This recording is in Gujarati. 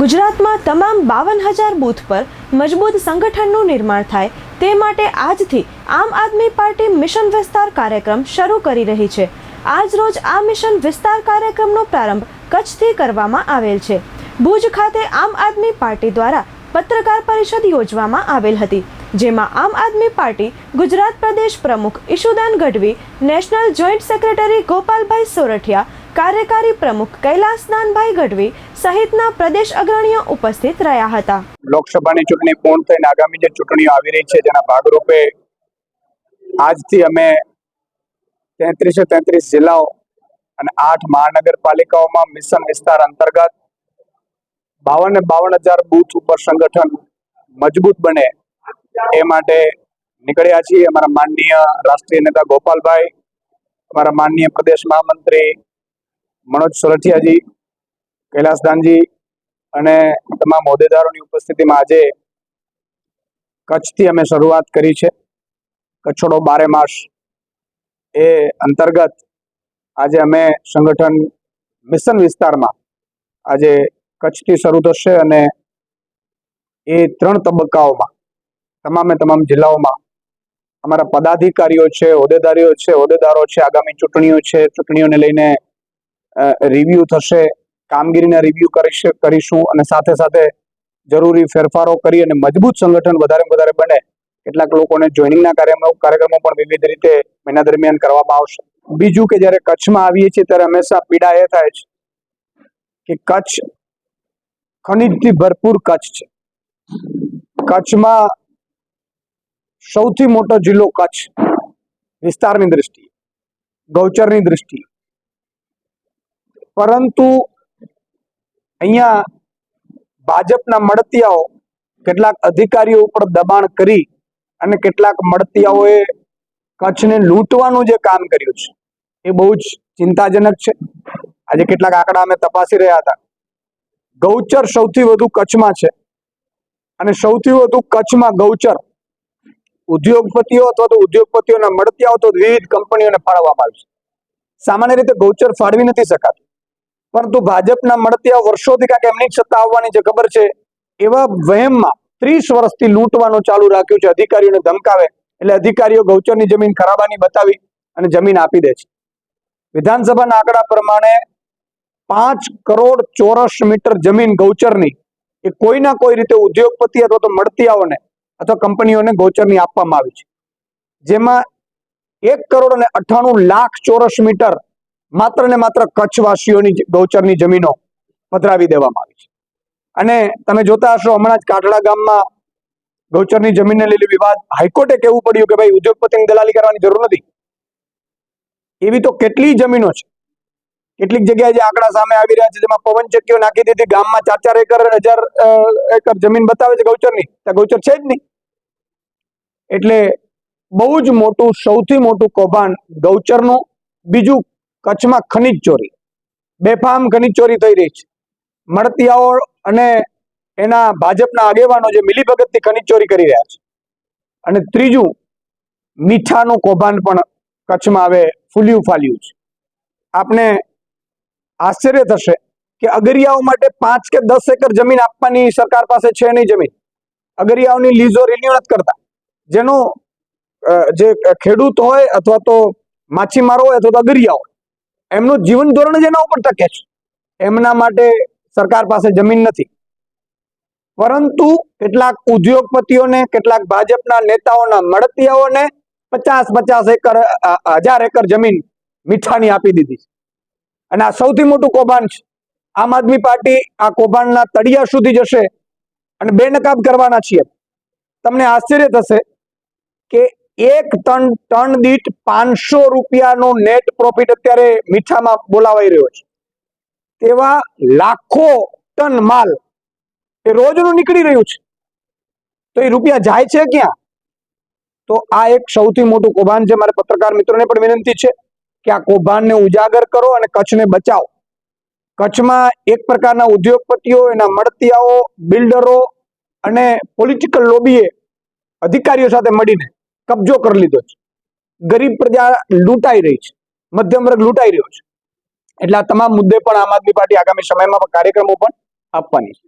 ગુજરાતમાં તમામ બાવન હજાર બૂથ પર મજબૂત સંગઠનનું નિર્માણ થાય તે માટે આજથી આમ આદમી પાર્ટી મિશન વિસ્તાર કાર્યક્રમ શરૂ કરી રહી છે. આજ રોજ આ મિશન વિસ્તાર કાર્યક્રમનો પ્રારંભ કચ્છથી કરવામાં આવેલ છે. ભુજ ખાતે આમ આદમી પાર્ટી દ્વારા પત્રકાર પરિષદ યોજવામાં આવેલ હતી, જેમાં આમ આદમી પાર્ટી ગુજરાત પ્રદેશ પ્રમુખ Ishudan Gadhvi, national joint secretary Gopalbhai Sorathiya કાર્યકારી પ્રમુખ કૈલાસદાનભાઈ ગઢવી સહિતના પ્રદેશ અગ્રણીઓ ઉપસ્થિત રહ્યા હતા. લોકસભાની ચૂંટણી પૂર્ણ થઈને આગામી જે ચૂંટણીઓ આવી રહી છે, જેના ભાગરૂપે આજથી અમે તેત્રીસે તેત્રીસ જિલ્લાઓ અને આઠ મહાનગરપાલિકાઓમાં મિશન વિસ્તાર અંતર્ગત બાવન બાવન હજાર બૂથ ઉપર સંગઠન મજબૂત બને એ માટે નીકળ્યા છીએ. અમારા માનનીય રાષ્ટ્રીય નેતા ગોપાલભાઈ, અમારા માનનીય પ્રદેશ મહામંત્રી મનોજ સોરઠિયાજી કૈલાસદાનજી અને તમામ હોદ્દેદારોની ઉપસ્થિતિમાં આજે કચ્છથી અમે શરૂઆત કરી છે. કચ્છોડો બારે માસ એ અંતર્ગત આજે અમે સંગઠન મિશન વિસ્તારમાં આજે કચ્છથી શરૂ થશે અને એ ત્રણ તબક્કાઓમાં, તમામે તમામ જિલ્લાઓમાં અમારા પદાધિકારીઓ છે, હોદ્દેદારીઓ છે, હોદ્દેદારો છે, આગામી ચૂંટણીઓ છે, ચૂંટણીઓને લઈને રિવ્યુ થશે. કામગીરીના રિવ્યુ કરીશ, કરીશું અને સાથે સાથે જરૂરી ફેરફારો કરી અને મજબૂત સંગઠન વધારે વધારે બને કેટલાક લોકોને જોઈનિંગના કાર્યક્રમો કાર્યક્રમો પણ વિવિધ રીતે મહિના દરમિયાન કરવામાં આવશે. બીજું કે જ્યારે કચ્છમાં આવીએ છીએ ત્યારે હંમેશા પીડા એ થાય છે કે કચ્છ ખનિજથી ભરપૂર કચ્છ છે. કચ્છમાં સૌથી મોટો જિલ્લો કચ્છ વિસ્તારની દ્રષ્ટિએ, ગૌચરની દ્રષ્ટિએ. પરંતુ અહીંયા ભાજપના મળતિયાઓ કેટલાક અધિકારીઓ ઉપર દબાણ કરી અને કેટલાક મળતિયાઓએ કચ્છને લૂંટવાનું જે કામ કર્યું છે, એ બહુ જ ચિંતાજનક છે. આજે કેટલાક આંકડા અમે તપાસી રહ્યા હતા. ગૌચર સૌથી વધુ કચ્છમાં છે અને સૌથી વધુ કચ્છમાં ગૌચર ઉદ્યોગપતિઓ અથવા તો ઉદ્યોગપતિઓના મળતિયાઓ તો વિવિધ કંપનીઓને ફાળવવામાં આવે છે. સામાન્ય રીતે ગૌચર ફાળવી નથી શકાતું. પરંતુ ભાજપના મળતિયા વર્ષોથી કાંઈક એમની સત્તા આવવાની જે ખબર છે, એવા વહેમમાં ત્રીસ વર્ષથી લૂંટવાનું ચાલુ રાખ્યું છે, અધિકારીઓને ધમકાવે, એટલે અધિકારીઓ ગૌચરની જમીન ખરાબાની બતાવી અને જમીન આપી દે છે. વિધાનસભાના આંકડા પ્રમાણે પાંચ કરોડ ચોરસ મીટર જમીન ગૌચરની, એ કોઈના કોઈ રીતે ઉદ્યોગપતિ અથવા તો મળતિયાઓને અથવા કંપનીઓને ગૌચરની આપવામાં આવી છે. જેમાં એક કરોડ અને અઠ્ઠાણું લાખ ચોરસ મીટર માત્ર ને માત્ર કચ્છવાસીઓની ગૌચરની જમીનો પધરાવી દેવામાં આવી છે. અને તમે જોતા હશો, હમણાં જ કાઠડા ગામમાં ગૌચરની જમીનને લીધે વિવાદ. હાઈકોર્ટે કહેવું પડ્યું કે ભાઈ ઉદ્યોગપતિની દલાલી કરવાની જરૂર નથી. એવી તો કેટલી જમીનો છે. કેટલીક જગ્યાએ જે આંકડા સામે આવી રહ્યા છે, જેમાં પવન ચક્કીઓ નાખી દીધી, ગામમાં ચાર ચાર એકર, હજાર એકર જમીન બતાવે છે ગૌચરની. ત્યાં ગૌચર છે જ નહીં. એટલે બહુ જ મોટું, સૌથી મોટું કૌભાંડ ગૌચરનું. બીજું કચ્છમાં ખનિજ ચોરી. બેફામ ખનિજ ચોરી થઈ રહી છે. મળતિયાઓ અને એના ભાજપના આગેવાનો જે મિલીભગતથી ખનિજ ચોરી કરી રહ્યા છે. અને ત્રીજું, મીઠાનું કૌભાંડ પણ કચ્છમાં હવે ફૂલ્યું ફાલ્યું છે. આપને આશ્ચર્ય થશે કે અગરિયાઓ માટે પાંચ કે દસ એકર જમીન આપવાની સરકાર પાસે છે નહીં જમીન. અગરિયાઓની લીઝો રિન્યુ નથી કરતા. જેનો જે ખેડૂત હોય અથવા તો માછીમારો હોય અથવા તો અગરિયા હોય એમનું જીવન ધોરણ જ એના ઉપર ટકે છે. એમના માટે સરકાર પાસે જમીન નથી. પરંતુ કેટલાક ઉદ્યોગપતિઓને, કેટલાક ભાજપના નેતાઓના મળતિયાઓને પચાસ પચાસ એકર હજાર એકર જમીન મીઠાની આપી દીધી છે. અને આ સૌથી મોટું કૌભાંડ છે. આમ આદમી પાર્ટી આ કૌભાંડના તળિયા સુધી જશે અને બેનકાબ કરવાના છીએ. તમને આશ્ચર્ય થશે કે એક ટન ટન દીઠ પાંચસો રૂપિયાનો નેટ પ્રોફિટ અત્યારે મીઠામાં બોલાવાઈ રહ્યો છે. તેવા લાખો ટન માલ એ રોજનું નીકળી રહ્યું છે. તો એ રૂપિયા જાય છે ક્યાં? તો આ એક સૌથી મોટું કૌભાંડ છે. મારે પત્રકાર મિત્રોને પણ વિનંતી છે કે આ કૌભાંડને ઉજાગર કરો અને કચ્છને બચાવો. કચ્છમાં એક પ્રકારના ઉદ્યોગપતિઓ, એના મળતિયાઓ, બિલ્ડરો અને પોલિટિકલ લોબીએ અધિકારીઓ સાથે મળીને કબજો કરી લીધો છે. ગરીબ પ્રજા લૂંટાઈ રહી છે. મધ્યમ વર્ગ લૂંટાઈ રહ્યો છે. એટલે આ તમામ મુદ્દે પણ આમ આદમી પાર્ટી આગામી સમયમાં કાર્યક્રમો પણ આપવાની છે.